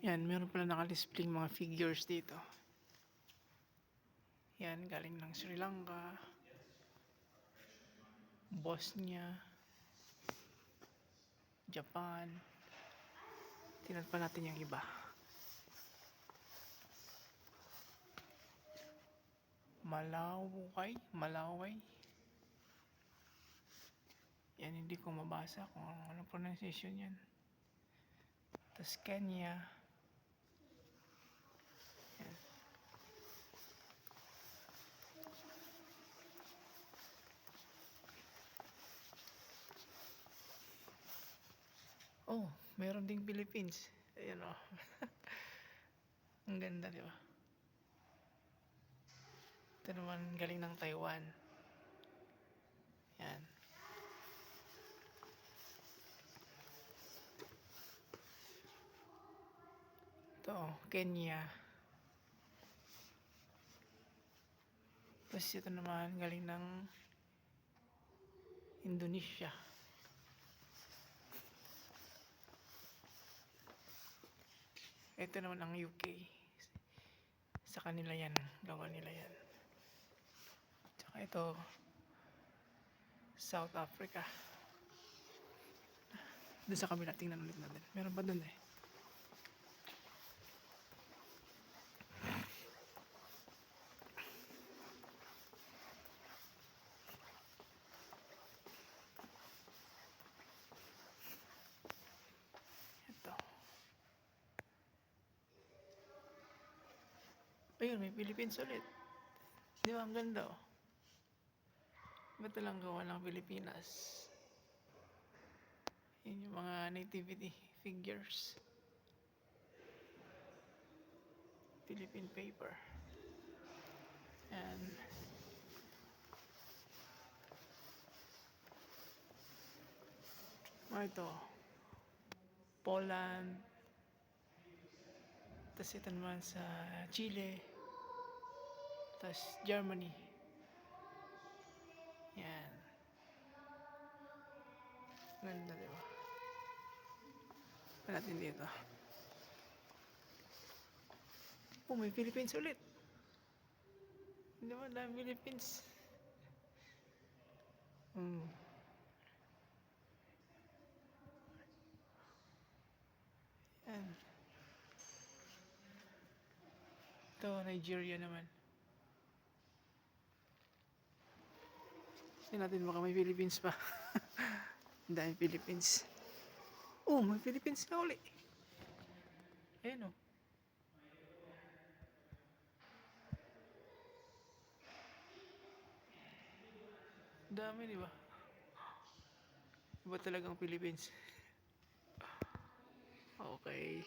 Yan, meron pala nakadisplaying mga figures dito. Yan, galing ng Sri Lanka, Bosnia, Japan. Tingnan pa natin yung iba. Malaway, Malaway. Yan, hindi ko mabasa kung ano pronunciation yan. Tapos Kenya. Oh, meron ding Philippines. Ayan oh. Ang ganda, di ba? Ito naman galing ng Taiwan. Yan. Ito, Kenya. Tapos ito naman galing ng Indonesia. Ito naman ang UK. Sa kanila yan. Gawa nila yan. Tsaka ito, South Africa. Doon sa kabila, tingnan ulit natin. Meron pa doon eh. Ito. Ayun, may Philippines ulit. Di ba, ang ganda oh. Ba't lang gawa ng Pilipinas? Yun yung mga nativity figures. Philippine paper. And ano ito? Poland. Tapos ito naman sa Chile. Tapos Germany. Yan. Ganda, di ba? Natin dito. Oh, may Philippines ulit. Di ba, dami Philippines. Hmm. Yan. Ito, Nigeria naman. Tingnan natin baka may Philippines pa. Ang dami Philippines. Oh, may Philippines na uli. Ayan oh. Dami, di ba? Iba talagang Philippines. Okay.